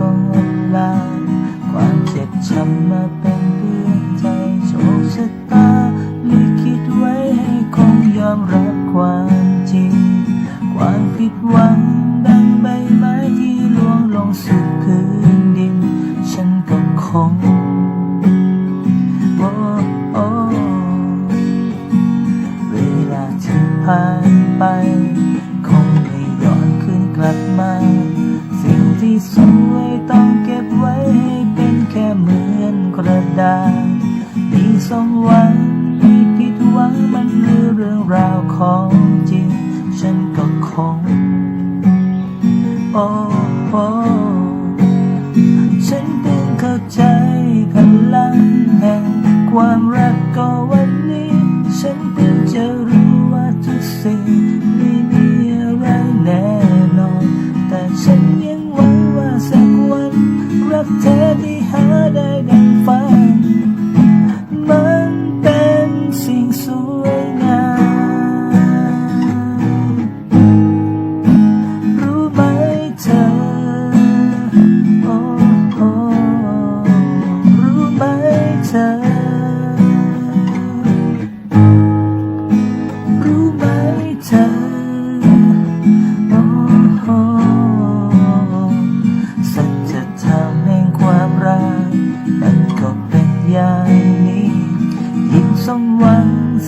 ต้องลวลาความเจ็บช้ำมาเป็นเรื่อนใจโชคชะตาลิคิดไว้ให้คงยอมรับความจริง ความผิดหวังดังใบไม้ที่ล่วงลงสู่พื้นดิน ฉันก็คงโอ้โอ้เวลาที่ผ่าน ดามีสองวันมีผิดหวังมันคือเรื่องราวของจริง ฉันก็คง โอ้โอฉันเพิ่งเข้าใจพลังแห่งความรักก็ว่า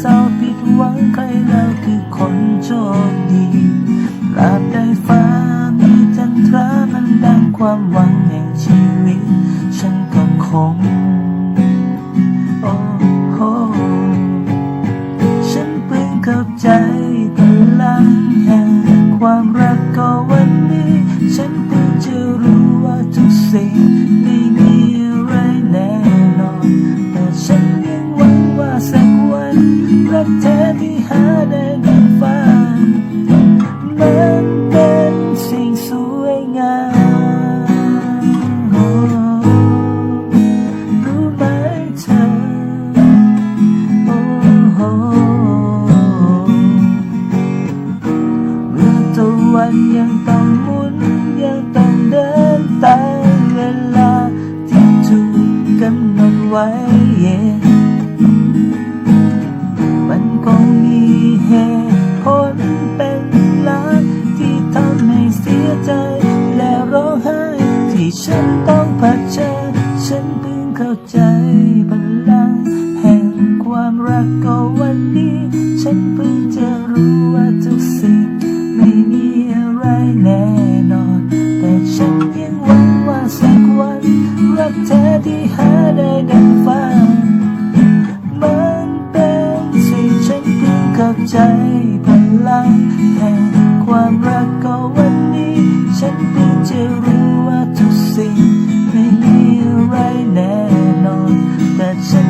เศร้าผิดหวังใครเราคือคนโชคดีหลับได้ฟ้ามีจันทรามันดังความหวังแห่งชีวิต ฉันก็คง วันยังต้องหมุนยังต้องเดินตามเวลาที่ถูกกำหนดไว้ มันคงมีเหตุผลเป็นล้านที่ทำให้เสียใจ และร้องไห้ที่ฉันต้องเผชิญฉันเพิ่งเข้าใจพลังแห่งความรักก็ ใจพลังแห่งความรักก็วันนี้ ฉันเพิ่งจะรู้ว่าทุกสิ่ง ไม่มีอะไรแน่นอน แต่ฉัน